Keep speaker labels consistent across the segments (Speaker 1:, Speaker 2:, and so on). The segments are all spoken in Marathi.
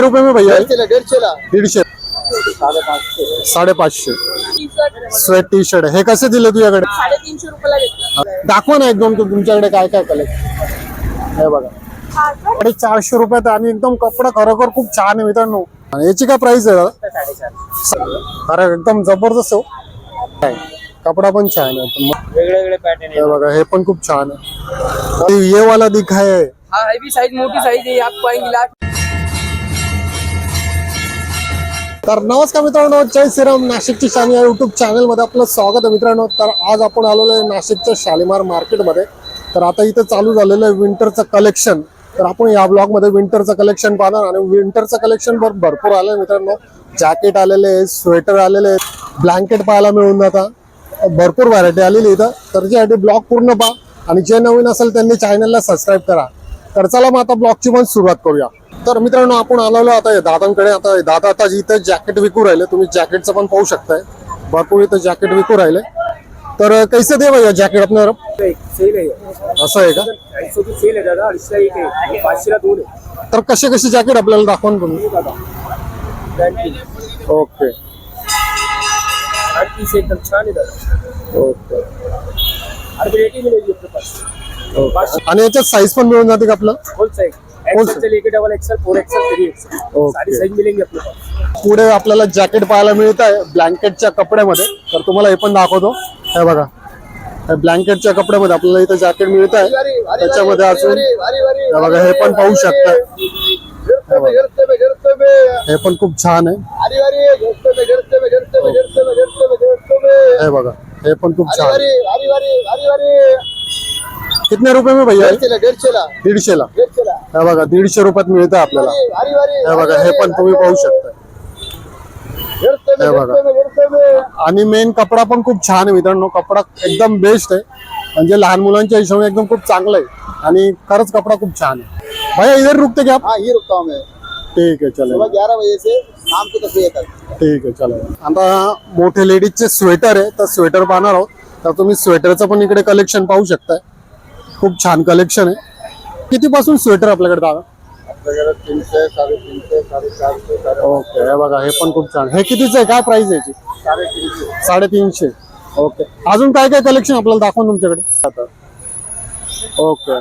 Speaker 1: रुपए में भैया? दीडशे साडेपाचशे. स्वेट टी शर्ट हे कसे दिले तुझ्याकडे? दाखवा ना एकदम तू तुमच्याकडे काय काय कलेक्शन हे बघा. साडे चारशे रुपयात आणि एकदम कपडा खरोखर खूप छान आहे मित्रांनो. आणि याची काय प्राइस आहे? दादा अरे एकदम जबरदस्त हो. काय, कपडा पण छान आहे. मग
Speaker 2: वेगळे वेगळे पॅटर्न
Speaker 1: हे बघा हे पण खूप छान आहे. ये वाला दिखाय. है
Speaker 3: हाँ है भी साइज मोटी साइज है आपको आएंगी लाख
Speaker 1: तर नमस्कार मित्रांनो जय श्रीराम नाशिकची शानी या युट्यूब चॅनलमध्ये आपलं स्वागत आहे मित्रांनो. तर आज आपण आलेलो आहे नाशिकच्या शालिमार मार्केटमध्ये. तर आता इथं चालू झालेलं आहे विंटरचं कलेक्शन तर आपण या ब्लॉगमध्ये विंटरचं कलेक्शन पाहणार आणि विंटरचं कलेक्शन भर भरपूर आलं आहे मित्रांनो. जॅकेट आलेले आहे स्वेटर आलेले आहेत ब्लँकेट पाहायला मिळून जाता. भरपूर व्हरायटी आलेली इथं. तर त्यासाठी ब्लॉग पूर्ण पहा आणि जे नवीन असेल त्यांनी चॅनलला सबस्क्राईब करा. तर चला मग आता ब्लॉगची पण सुरुवात करूया. तर मित्रांनो आपण आलेलो आता दादांकडे. आता दादा आता इथं जॅकेट विकू राहिले. तुम्ही जॅकेटचं पण पाहू शकताय. भरपूर इथं जॅकेट विकू राहिले. तर कैसे दे भैया जॅकेट
Speaker 2: आहे
Speaker 1: असं आहे का? तर कसे कसे जॅकेट आपल्याला दाखवा ना तुम्ही ओके
Speaker 2: एकदम छान आहे
Speaker 1: ओके आणि याच्यात साईज पण मिळून जाते का
Speaker 2: होल साइज एक्सेल से लेके double XL four XL three XL
Speaker 1: Okay.
Speaker 2: सारी साइज मिलेंगे अपने पास
Speaker 1: पुढे आपल्याला जॅकेट पाहायला मिळत आहे ब्लँकेटच्या कपड्यामध्ये. तर तुम्हाला हे पण दाखवतो. हे बघा. ब्लँकेटच्या कपड्यामध्ये आपल्याला इथं जॅकेट मिळत आहे त्याच्यामध्ये अजून हे बघा हे पण पाहू शकता. हे पण खूप छान आहे. हे बघा. हे पण खूप छान. कितने रुपये में भैया? दीडशेला
Speaker 2: डेढ़शेला
Speaker 1: हे बघा दीडशे रुपयात मिळतं आपल्याला. हे बघा हे पण तुम्ही पाहू शकता. हे बघा. आणि मेन कपडा पण खूप छान आहे मित्रांनो. कपडा एकदम बेस्ट आहे. म्हणजे लहान मुलांच्या हिशोबाने एकदम खूप चांगलं आहे. आणि खरंच कपडा खूप छान आहे. भैया इधर रुकते क्या आप?
Speaker 2: हाँ ये रुकता हूँ मैं।
Speaker 1: ठीक आहे चलेल
Speaker 2: सुबह ग्यारह बजे से शाम को दस बजे तक
Speaker 1: ठीक आहे चला. आता मोठे लेडीजचे स्वेटर आहे. तर स्वेटर पाहणार आहोत. तर तुम्ही स्वेटरचं पण इकडे कलेक्शन पाहू शकताय. खूप छान कलेक्शन आहे. किती पासून स्वेटर आपल्याकडे दादा?
Speaker 2: आपल्याकडे तीनशे साडेतीनशे साडेचारशे साडे
Speaker 1: ओके हे बघा हे पण खूप छान. हे कितीच आहे? काय प्राइस याची?
Speaker 2: साडेतीनशे.
Speaker 1: साडेतीनशे. ओके. अजून काय काय कलेक्शन आपल्याला दाखवा तुमच्याकडे? आता ओके.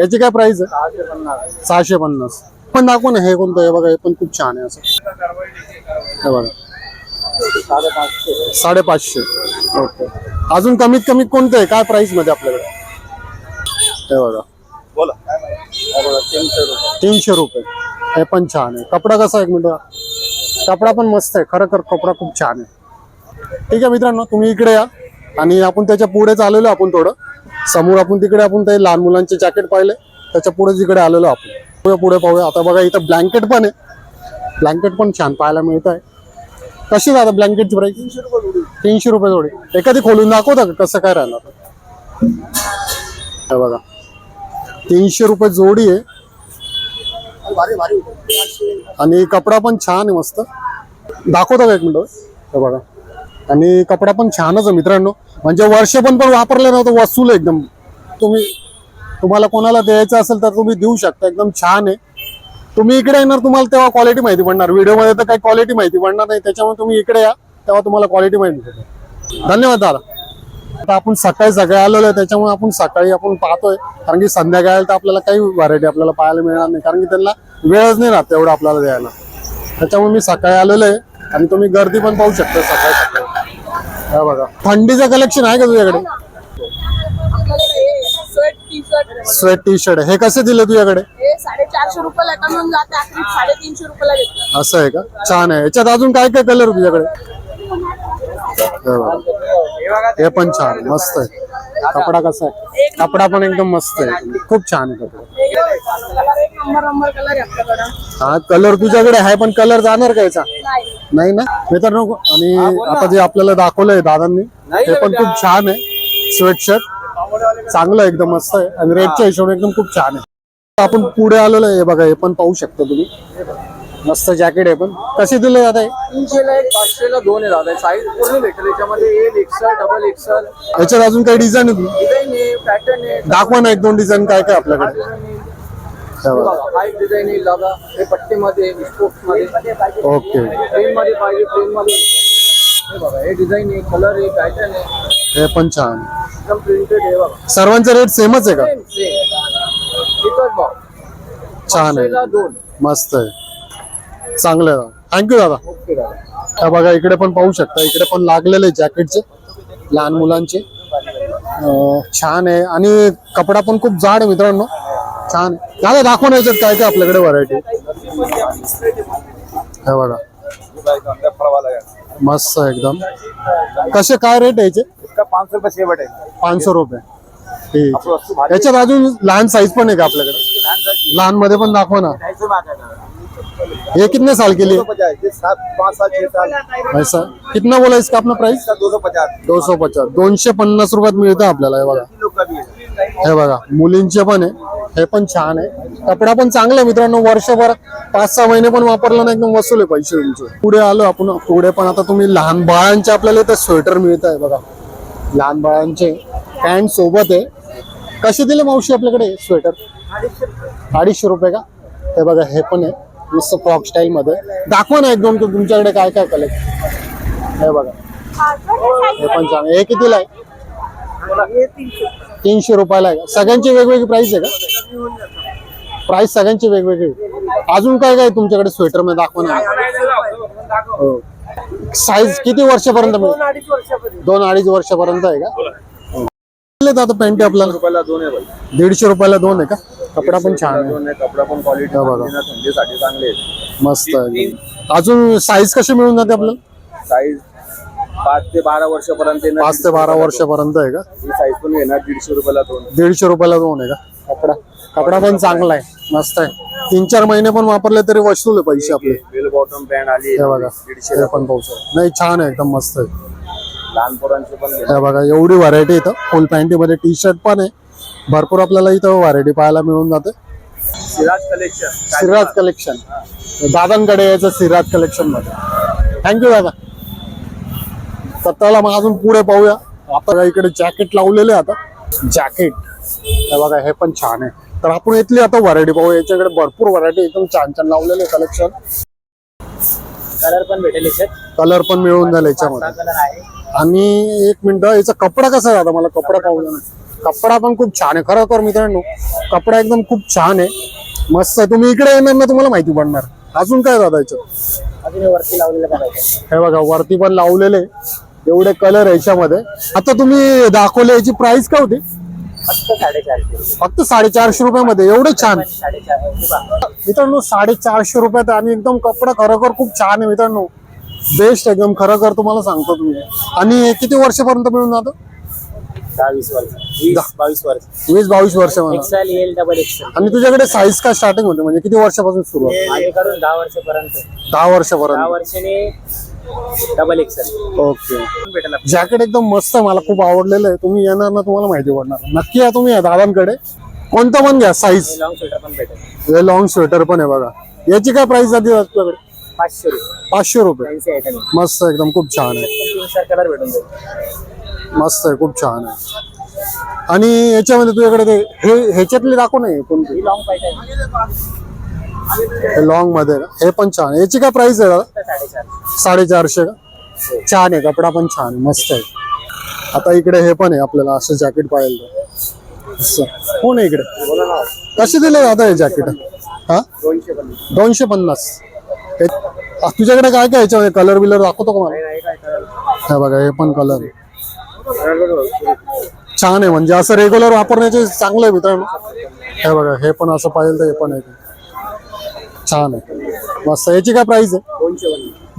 Speaker 1: याची काय प्राइस आहे?
Speaker 2: सहाशे पन्नास.
Speaker 1: सहाशे पन्नास. पण दाखवा ना हे कोणतं हे बघा हे पण खूप छान आहे असं. हे बघा.
Speaker 2: साडे पाचशे
Speaker 1: साडेपाचशे. ओके. अजून कमीत कमी कोणतं आहे? काय प्राइसमध्ये आपल्याकडे? हे बघा.
Speaker 2: बोला. तीनशे रुपये.
Speaker 1: हे पण छान आहे. कपडा कसा आहे एक मिनिट? कपडा पण मस्त आहे. खरं कपडा खूप छान आहे. ठीक आहे मित्रांनो तुम्ही इकडे या. आणि आपण त्याच्या पुढे आलेलो आपण थोडं. समोर आपण तिकडे आपण ते लहान मुलांचे जॅकेट पाहिले. त्याच्या पुढे तिकडे आलेलो आपण. पुढे पुढे पाहूया. आता बघा इथं ब्लँकेट पण आहे. ब्लँकेट पण छान पाहायला मिळत आहे. कशी जातात ब्लँकेटची प्राईस
Speaker 2: तीनशे रुपये
Speaker 1: तीनशे रुपये जोडी. एखादी खोलून दाखवता कसं काय राहणार? बघा. तीनशे रुपये जोडी आहे.
Speaker 2: भारी भारी
Speaker 1: आणि कपडा पण छान आहे मस्त. दाखवता का एक मिनिट? बघा. आणि कपडा पण छानच आहे मित्रांनो. म्हणजे वर्ष पण पण वापरले नव्हतं वसूल एकदम. तुम्ही तुम्हाला कोणाला द्यायचं असेल तर तुम्ही देऊ शकता. एकदम छान आहे. तुम्ही इकडे येणार तुम्हाला तेव्हा क्वालिटी माहिती पडणार. व्हिडिओमध्ये तर काही क्वालिटी माहिती पडणार नाही. त्याच्यामुळे तुम्ही इकडे या तेव्हा तुम्हाला क्वालिटी माहिती पडेल धन्यवाद दादा. आता आपण सकाळी सकाळी आलेलो आहे त्याच्यामुळे आपण सकाळी आपण पाहतोय. कारण की संध्याकाळी तर आपल्याला काही व्हरायटी आपल्याला पाहायला मिळणार नाही कारण की त्यांना वेळच नाही राहत तेवढं आपल्याला द्यायला. त्याच्यामुळे मी सकाळी आलेलो आहे आणि तुम्ही गर्दी पण पाहू शकता सकाळी सकाळी. हा बघा. थंडीचं कलेक्शन आहे का तुझ्याकडे?
Speaker 3: स्वेट टी शर्ट
Speaker 1: हे कसे दिले तुझ्याकडे?
Speaker 3: साडेचारशे रुपयाला कमी जाते आखरी साडेतीनशे रुपयाला
Speaker 1: असं आहे का? छान आहे. याच्यात अजून काय काय कलर तुझ्याकडे? हे हे पण छान मस्त आहे. कपडा कसा आहे? कपडा पण एकदम मस्त आहे. खूप छान आहे कपडा. हा कलर तुझ्याकडे आहे पण कलर जाणार का याचा?
Speaker 3: नाही
Speaker 1: नाही ना? मित्रांनो आणि आता जे आपल्याला दाखवलंय दादांनी ते पण खूप छान आहे. स्वेटशर्ट चांगलं एकदम मस्त आहे. आणि रेटच्या हिशोबाने एकदम खूप छान आहे. आपण पुढे आलेलो आहे बघा हे पण पाहू शकता तुम्ही. मस्त जॅकेट आहे पण. कसे दिले दादा हे?
Speaker 2: तीनशेला एक पाचशेला दोन आहे दादा. साईज पूर्ण भेटेल. याच्यामध्ये एल एक्सल डबल एक्सल
Speaker 1: याच्यात अजून काही डिझाईन आहे
Speaker 2: डिझाईन आहे पॅटर्न आहे.
Speaker 1: दाखवा ना एक दोन डिझाईन काय काय आपल्याकडे. हा
Speaker 2: एक डिझाईन येईल दादा. हे पट्टीमध्ये स्पोर्ट्समध्ये
Speaker 1: ओके
Speaker 2: प्लेन मध्ये पाहिजे प्लेन मध्ये हे बघा हे डिझाईन आहे कलर आहे पॅटर्न आहे.
Speaker 1: हे पण छान.
Speaker 2: एकदम प्रिंटेड आहे बघा.
Speaker 1: सर्वांचे रेट सेमच आहे का?
Speaker 2: सेम सेम एकच भाव
Speaker 1: छान आहे.
Speaker 2: पाचशेला दोन.
Speaker 1: मस्त आहे. चांगलं. आहे थँक्यू दादा.
Speaker 2: दादा
Speaker 1: हा बघा इकडे पण पाहू शकता इकडे पण लागलेले जॅकेटचे लहान मुलांचे. छान आहे. आणि कपडा पण खूप जाड आहे मित्रांनो. छान आहे. दादा दाखवा ना याच्यात काय काय आपल्याकडे व्हरायटी हे बघा. मस्त आहे एकदम. कसे काय रेट आहे याचे?
Speaker 2: इसका पाँच सौ रुपये सेवट है
Speaker 1: पाचशे रुपये. ठीक. याच्यात अजून लहान साईज पण आहे का आपल्याकडे? लहानमध्ये पण दाखवा ना. ये कितने साल के लिए? ऐसा। कितना बोला इसका अपना प्राइस
Speaker 2: दो सौ पचास।
Speaker 1: दो सौ पचास। दोनशे पन्नास रुपयात मिळतं आपल्याला हे बघा.
Speaker 2: है
Speaker 1: बघा मुलींचे पण आहे हे पण छान आहे. कपडा पण चांगला मित्रांनो वर्षभर पाच सहा महिने पण वापरला ना एकदम वसूल आहे पैसे तुमचे. पुढे आलो आपण पुढे पण आता तुम्ही लहान बाळांचे आपल्याला इथं स्वेटर मिळत आहे बघा. लहान बाळांचे पॅन्ट सोबत आहे. कसे दिले मावशी आपल्याकडे स्वेटर अडीचशे रुपये का? हे बघा हे पण आहे. मस्त फ्रॉक स्टाईल मध्ये. दाखवा ना एकदम तू तुमच्याकडे काय काय कलेक्ट हे बघा. हे पण छान आहे. हे कितीला आहे? तीनशे रुपयाला आहे. सगळ्यांची वेगवेगळी प्राइस आहे का? प्राइस सगळ्यांची वेगवेगळी. अजून काय काय तुमच्याकडे स्वेटरमध्ये? दाखवा ना. हो. साईज किती वर्षापर्यंत मिळेल? दोन अडीच वर्षापर्यंत आहे का? हो. आता पॅन्ट आपल्याला?
Speaker 2: दोन
Speaker 1: दीडशे रुपयाला दोन आहे का? कपडा पण छान आहे.
Speaker 2: कपडा पण क्वालिटी
Speaker 1: हा बघा.
Speaker 2: थंडीसाठी चांगले
Speaker 1: मस्त आहे. एकदम. अजून साईज कशी मिळून जाते आपल्याला?
Speaker 2: साईज पाच ते बारा वर्षापर्यंत येणार.
Speaker 1: पाच ते बारा वर्षापर्यंत आहे का?
Speaker 2: ही साईज पण येणार दीडशे रुपयाला दोन.
Speaker 1: दीडशे रुपयाला दोन आहे का? कपडा. कपडा पण चांगला आहे. मस्त आहे. तीन चार महिने पण वापरले तरी वसूल आहे पैसे आपले.
Speaker 2: बेल बॉटम पॅन्ट आली
Speaker 1: हे बघा.
Speaker 2: दीडशे
Speaker 1: हे पण पाहू शकतो. नाही छान आहे. एकदम मस्त आहे.
Speaker 2: लहान पोरांचे पण.
Speaker 1: हे बघा एवढी व्हरायटी इथं. फुल पॅन्टीमध्ये टी शर्ट पण आहे. भरपूर आपल्याला इथं व्हरायटी पाहायला मिळून जाते.
Speaker 2: सिराज कलेक्शन.
Speaker 1: सिराज कलेक्शन. दादांकडे यायचं सिराज कलेक्शनमध्ये. थँक्यू दादा. चला मग अजून पुढे पाहूया. आपण इकडे जॅकेट लावलेले आता. जॅकेट हे बघा हे पण छान आहे. तर आपण इथली आता व्हरायटी पाहू. याच्याकडे भरपूर व्हरायटी एकदम छान छान लावलेले कलेक्शन
Speaker 2: कलर पण भेटेल
Speaker 1: कलर पण मिळून जाईल याच्यामध्ये. आणि एक मिनिट याचा कपडा कसा आहे आता मला कपडा पाहू. कपडा पण खूप छान आहे. खरोखर मित्रांनो कपडा एकदम खूप छान आहे. मस्त आहे. तुम्ही इकडे येणार ना तुम्हाला माहिती पडणार. अजून काय दादा याच्यात?
Speaker 2: अजून वरती लावलेलं
Speaker 1: हे बघा वरती पण लावलेले एवढे कलर याच्यामध्ये. आता तुम्ही दाखवले याची प्राइस काय होती?
Speaker 2: फक्त साडेचारशे.
Speaker 1: रुपयामध्ये. एवढं छान. मित्रांनो साडेचारशे रुपयात आणि एकदम कपडा खरोखर खूप छान आहे मित्रांनो. बेस्ट एकदम. खरोखर तुम्हाला सांगतो तुम्ही. आणि किती वर्षापर्यंत मिळून जातं?
Speaker 2: दहा वीस वर्ष वीस बावीस वर्ष.
Speaker 1: वीस बावीस वर्ष म्हणा.
Speaker 2: एक्सेल येईल डबल एक्सेल
Speaker 1: आणि तुझ्याकडे साईज काय स्टार्टिंग होते? म्हणजे किती वर्षापासून सुरू
Speaker 2: माझ्याकडून दहा वर्षापर्यंत.
Speaker 1: दहा
Speaker 2: दहा
Speaker 1: वर्षापर्यंत
Speaker 2: वर्षाने डबल एक्सेल
Speaker 1: ओके.
Speaker 2: भेटेल
Speaker 1: जॅकेट एकदम मस्त आहे मला खूप आवडलेलं आहे. तुम्ही येणार ना तुम्हाला माहिती पडणार. नक्की या तुम्ही या दादांकडे. कोणतं पण घ्या साईज
Speaker 2: लॉंग स्वेटर पण भेटेल.
Speaker 1: हे लॉंग स्वेटर पण आहे बघा. याची काय प्राइस जाते आपल्याकडे?
Speaker 2: पाचशे रुपये.
Speaker 1: पाचशे रुपये.
Speaker 2: फॅन्सी आयटम
Speaker 1: मस्त एकदम खूप छान आहे.
Speaker 2: तीन चार कलर भेटून जाईल.
Speaker 1: मस्त आहे खूप छान आहे. आणि याच्यामध्ये तुझ्याकडे ते हे ह्याच्यातले दाखव नाही कोणते?
Speaker 2: लॉंग आहे
Speaker 1: मध्ये हे पण छान याची काय प्राइस आहे दादा? साडेचारशे का? छान आहे कपडा पण छान आहे मस्त आहे. आता इकडे हे पण आहे आपल्याला असं जॅकेट पाहिजे कोण आहे इकडे? कसे दिले दादा हे जॅकेट हा?
Speaker 2: दोनशे
Speaker 1: पन्नास. हे- तुझ्याकडे काय काय याच्यामध्ये? कलर बिलर दाखवतो का मला? हे बघा हे पण कलर
Speaker 2: आहे.
Speaker 1: छान आहे म्हणजे असं रेग्युलर वापरण्याचे चांगलं आहे मित्रांनो. हे बघा हे पण असं पाहिजे तर हे पण आहे. छान आहे. मस्त याची काय प्राइस आहे?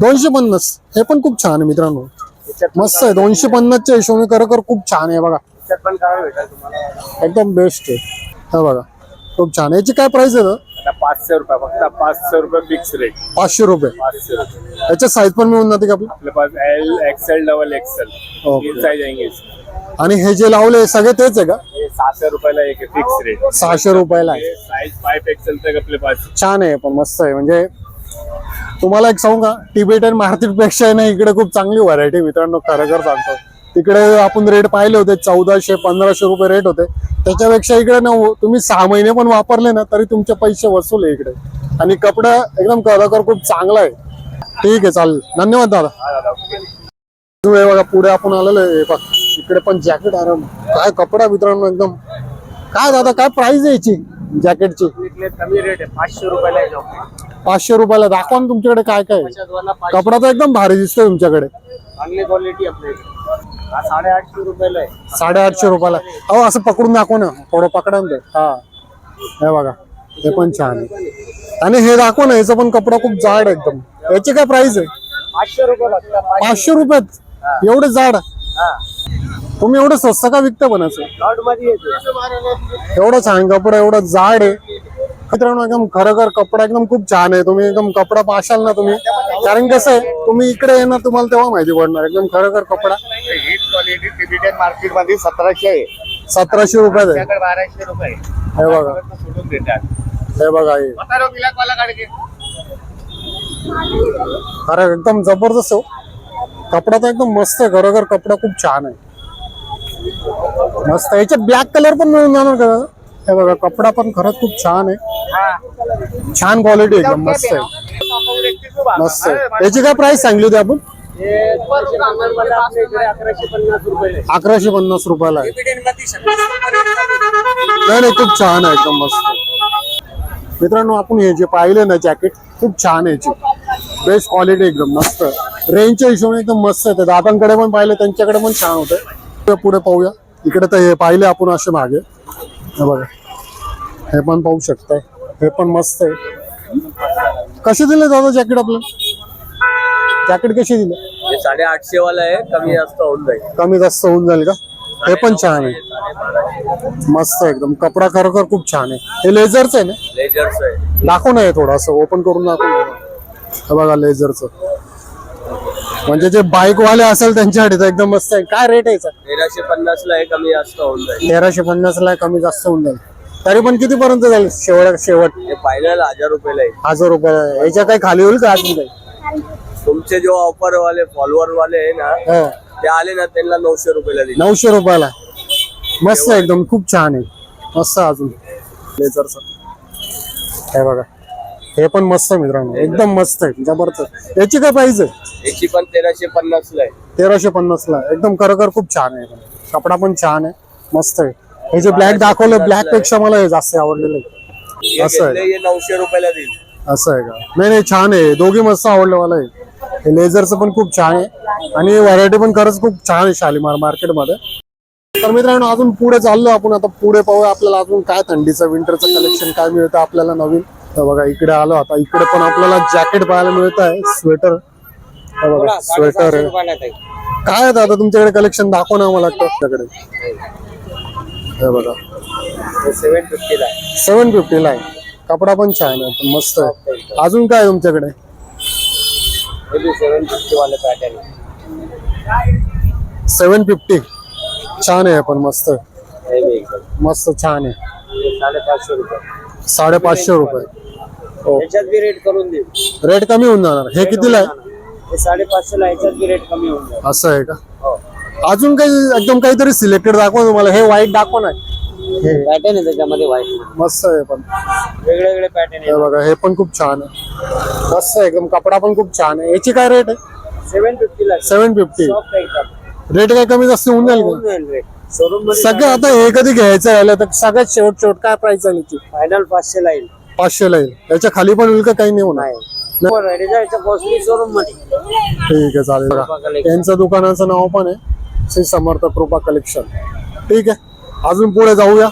Speaker 2: दोनशे
Speaker 1: पन्नास. हे पण खूप छान आहे मित्रांनो. मस्त आहे. दोनशे पन्नासच्या हिशोबाने खरोखर खूप छान आहे बघा. एकदम बेस्ट आहे. हे बघा खूप छान याची काय प्राइस आहे?
Speaker 2: आता पाचशे रुपये फक्त पाचशे रुपये फिक्स रेट
Speaker 1: पाचशे रुपये.
Speaker 2: पाचशे रुपये.
Speaker 1: याच्यात साईज पण मिळून जाते का आपली?
Speaker 2: अपने pass L XL double XL
Speaker 1: okay.
Speaker 2: तीन आएंगे इसमें
Speaker 1: आणि हे जे लावले सगळे तेच आहे का?
Speaker 2: ये सात सौ रुपयाला एक फिक्स रेट
Speaker 1: सहाशे रुपयाला आहे.
Speaker 2: ये साइज फाइव एक्सएल तक अपने पास.
Speaker 1: छान आहे पण मस्त आहे. म्हणजे तुम्हाला एक सांगू का? टिबेटन मार्केटपेक्षा आहे ना इकडे खूप चांगली व्हरायटी मित्रांनो खरं खरं सांगतो. तिकडे आपण रेट पाहिले होते चौदाशे पंधराशे रुपये रेट होते. त्याच्यापेक्षा इकडे ना हो- तुम्ही सहा महिने पण वापरले ना तरी तुमचे पैसे वसूल आहे इकडे. आणि कपडा एकदम कलाकार खूप चांगला आहे. ठीक आहे चालेल. धन्यवाद दादा. हे बघा पुढे आपण आलेलो आहे. हे बघ इकडे पण जॅकेट आराम. काय कपडा मित्रांनो एकदम. काय दादा काय प्राइस आहे याची जॅकेटची
Speaker 2: कमी रेट आहे पाचशे रुपयाला.
Speaker 1: पाचशे रुपयाला. दाखवा ना तुमच्याकडे काय काय कपडा तर एकदम भारी दिसतोय तुमच्याकडे.
Speaker 2: चांगली क्वालिटी आपल्याकडे साडेआठशे रुपयाला आहे.
Speaker 1: साडेआठशे रुपयाला. अहो असं पकडून दाखव ना. थोडं पकडा ना ते. हा. हे बघा. हे पण छान आहे. आणि हे दाखव ना याचा पण कपडा खूप जाड आहे एकदम. याची काय प्राइस आहे?
Speaker 2: पाचशे रुपये लागतात.
Speaker 1: पाचशे रुपयात? एवढे जाड?
Speaker 2: हा.
Speaker 1: तुम्ही एवढं स्वस्त का विकता पण असं?
Speaker 2: लॉटमध्ये येते.
Speaker 1: एवढं छान कपडा एवढं जाड आहे. मित्रांनो एकदम खरोखर कपडा एकदम खूप छान आहे. तुम्ही एकदम कपडा पाशाल ना तुम्ही. कारण कसं आहे तुम्ही इकडे येणार तुम्हाला तेव्हा माहिती पडणार. एकदम खरोखर कपडा.
Speaker 4: क्वालिटी मार्केटमध्ये सतराशे आहे.
Speaker 1: सतराशे रुपयात आहे.
Speaker 4: त्याकडे बाराशे रुपये
Speaker 1: हे बघा.
Speaker 4: सोडून देतात.
Speaker 1: हे बघा हे.
Speaker 4: बता रो गिलाक वाला काढ के
Speaker 1: खरं एकदम जबरदस्त हो. कपडा तर एकदम मस्त आहे. खरोखर कपडा खूप छान आहे. मस्त याच्यात ब्लॅक कलर पण मिळून जाणार का? हे बघा कपडा पण खरंच खूप छान आहे. छान क्वालिटी एकदम मस्त आहे. मस्त आहे. याची काय प्राइस सांगली होती आपण?
Speaker 2: अकराशे पन्नास
Speaker 1: रुपयाला आहे. नाही नाही खूप छान आहे एकदम मस्त मित्रांनो आपण हे जे पाहिले ना जॅकेट खूप छान आहे याची. बेस्ट क्वालिटी एकदम मस्त रेंजच्या हिशोबाने एकदम मस्त आहे. दादांकडे पण पाहिलं त्यांच्याकडे पण छान होते. पुढे पाहूया. इकडे तर हे पाहिले आपण असे मागे. हे बघा. हे पण पाहू शकताय. हे पण मस्त आहे. कसे दिले दादा जॅकेट आपलं? जॅकेट कशी दिले?
Speaker 2: हे साडेआठशे वाला आहे कमी जास्त होऊन जाईल.
Speaker 1: कमी जास्त होऊन जाईल का? हे पण छान आहे. मस्त आहे एकदम. कपडा खरोखर खूप छान आहे. हे लेझरचं आहे ना?
Speaker 2: लेजर्स आहे.
Speaker 1: दाखव ना हे थोडं असं. ओपन करून दाखव. ना. हे बघा लेझरचं म्हणजे जे बाईक वाले असेल त्यांच्यासाठी तर एकदम मस्त आहे. काय रेट आहे?
Speaker 2: तेराशे पन्नास ला आहे कमी जास्त होऊन जाईल.
Speaker 1: तेराशे पन्नास ला कमी जास्त होऊन जाईल. तरी पण किती पर्यंत जाईल शेवट शेवट?
Speaker 2: हे फायनल हजार रुपयाला आहे.
Speaker 1: हजार रुपये याच्या काही खाली होईल का अजून काही
Speaker 2: तुमचे जो ऑफर वाले फॉलोअर वाले आहे ना
Speaker 1: हो.
Speaker 2: ते आले ना त्यांना नऊशे रुपयाला दिले
Speaker 1: नऊशे रुपयाला. मस्त आहे एकदम खूप छान आहे. मस्त आहे अजून. लेझरचं हे बघा. हे पण मस्त आहे मित्रांनो. एकदम मस्त आहे. जबरदस्त. याची काय प्राइस आहे?
Speaker 2: याची पण तेराशे पन्नास ला आहे.
Speaker 1: तेराशे पन्नास ला एकदम खरोखर खूप छान आहे. कपडा पण छान आहे. मस्त आहे. हे जे ब्लॅक दाखवलं ब्लॅकपेक्षा मला हे जास्त आवडलेलं आहे. असं आहे.
Speaker 2: नऊशे रुपयाला देईल
Speaker 1: असं आहे का? नाही नाही छान आहे. दोघी मस्त आवडले मला हे. हे लेझरचं पण खूप छान आहे. आणि व्हरायटी पण खरंच खूप छान आहे शालीमार मार्केटमध्ये तर मित्रांनो अजून पुढे चाललो आपण. आता पुढे पाहूया आपल्याला अजून काय थंडीचं विंटरचं कलेक्शन काय मिळतं आपल्याला नवीन. तर बघा इकडे आलो आता. इकडे पण आपल्याला जॅकेट पाहायला मिळत आहे. स्वेटर बघा स्वेटर आहे. काय दादा तुमच्याकडे कलेक्शन दाखव ना मला तुमच्याकडे हे बघा.
Speaker 2: सेव्हन फिफ्टी ला आहे.
Speaker 1: सेवन फिफ्टीला आहे. कपडा पण छान आहे मस्त आहे. अजून काय आहे तुमच्याकडे?
Speaker 2: हे बी सेव्हन फिफ्टी वाले पॅटर्न आहे.
Speaker 1: सेवन फिफ्टी छान आहे पण मस्त आहे.
Speaker 2: हे बी एकदम.
Speaker 1: मस्त छान आहे.
Speaker 2: हे साडेपाचशे रुपये.
Speaker 1: साडेपाचशे रुपये. हो.
Speaker 2: याच्यात बी रेट करून देऊ.
Speaker 1: रेट कमी होऊन जाणार. हे कितीला आहे?
Speaker 2: हे साडेपाचशे ला याच्यात बी रेट कमी होऊन जाईल
Speaker 1: असं आहे का? अजून काही एकदम काहीतरी सिलेक्टेड दाखवा तुम्हाला. हे वाईट दाखवा ना. हे
Speaker 2: पॅटर्न आहे त्याच्यामध्ये व्हाईट
Speaker 1: मस्त आहे पण.
Speaker 2: वेगळे वेगळे पॅटर्न
Speaker 1: हे बघा हे पण खूप छान आहे. मस्त आहे एकदम कपडा पण खूप छान आहे. याची काय रेट आहे?
Speaker 2: आहे सेव्हन फिफ्टी ला
Speaker 1: सेवन फिफ्टी
Speaker 2: सॉफ्ट
Speaker 1: रेट काय कमी जास्त होऊन जाईल का?
Speaker 2: शोरूममध्ये
Speaker 1: सगळं आता हे कधी घ्यायचं राहिलं तर सगळ्यात शेवट शेवट काय प्राइस आहे याची?
Speaker 2: फायनल पाचशे ला येईल.
Speaker 1: पाचशे येईल. याच्या खाली पण होईल का? काही नाही होणार.
Speaker 2: नाही. याच्या कॉस्टली शोरूममध्ये.
Speaker 1: ठीक आहे चालेल. बघा. यांचं दुकानाचं नाव पण आहे. श्री समर्थ कृपा कलेक्शन ठीक आहे. अजून पुढे जाऊया.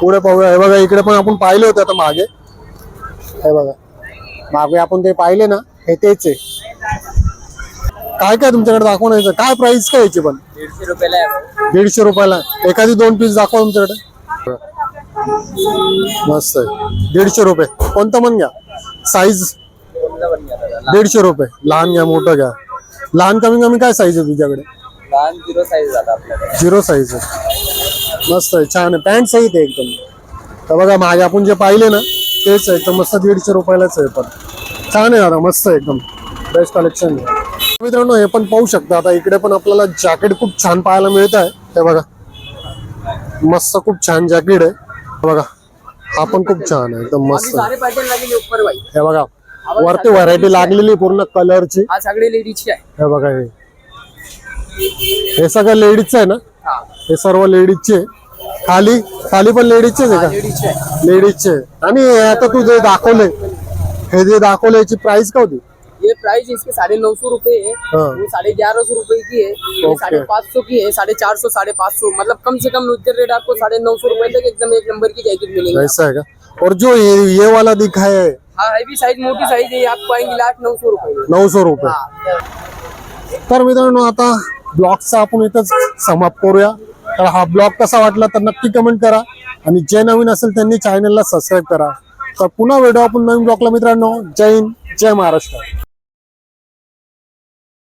Speaker 1: पुढे पाहूया. हे बघा इकडे पण आपण पाहिले होते आता मागे. हे बघा. मागे आपण ते पाहिले ना हे तेच आहे. काय काय तुमच्याकडे दाखवण्याचं काय प्राइस काय याची पण?
Speaker 2: दीडशे रुपयाला आहे
Speaker 1: दीडशे रुपयाला. एखादी दोन पीस दाखवा तुमच्याकडे. मस्त आहे. दीडशे रुपये. कोणतं पण घ्या. साईज. दीडशे रुपये. लहान घ्या मोठं घ्या. लहान कमी कमी काय साईज आहे तुझ्याकडे
Speaker 2: लहान झिरो साईज झाला आपल्याकडे.
Speaker 1: झिरो साईज आहे. मस्त आहे छान आहे. पॅन्ट सहित आहे एकदम. तर बघा मागे आपण जे पाहिले ना तेच आहे. एकदम मस्त दीडशे रुपयालाच आहे पण. छान आहे दादा मस्त आहे एकदम. बेस्ट कलेक्शन आहे. मित्रांनो हे पण पाहू शकता. आता इकडे पण आपल्याला जॅकेट खूप छान पाहायला मिळत आहे. हे बघा. मस्त खूप छान जॅकेट आहे. बघा. हा पण खूप छान आहे. एकदम मस्त हे बघा. वरती व्हरायटी लागलेली पूर्ण कलरची
Speaker 3: सगळे लेडीजचे आहे.
Speaker 1: हे बघा हे. हे सगळं लेडीजचं आहे ना?
Speaker 3: हा.
Speaker 1: सर्व लेडीजचे खाली खाली पण लेडीजचेच आहे का?
Speaker 3: लेडीजचे
Speaker 1: आणि आता तू जे दाखवले हे जे दाखवले याची प्राइस का होती
Speaker 3: ये प्राइस इसके साढ़े नौ सौ रूपए है.
Speaker 1: हाँ।
Speaker 3: वो साढ़े ग्यारह सौ रूपए की है साढ़े पाँच सौ की है साढ़े चार सौ साढ़े पाँच सौ मतलब कम से कम उधर रेट आपको साढ़े नौ सौ रूपए तक एकदम एक नंबर की जैकेट मिलेगी
Speaker 1: ऐसा है का? और जो ये ये वाला दिखा है
Speaker 3: हाँ हैवी साइज़ मोटी साइज़ है. आपको आएँगी लाख नौ सौ रूपए में.
Speaker 1: नऊ सौ रुपये.
Speaker 3: हाँ.
Speaker 1: तर मित्रांनो आता ब्लॉगचा आपण इथंच समाप्त करूया. तर हा ब्लॉग कसा वाटला तर नक्की कमेंट करा. आणि जे नवीन असेल त्यांनी चॅनलला सबस्क्राईब करा. तर पुन्हा भेटू आपण नवीन ब्लॉगला मित्रांनो. जय हिंद जय महाराष्ट्र.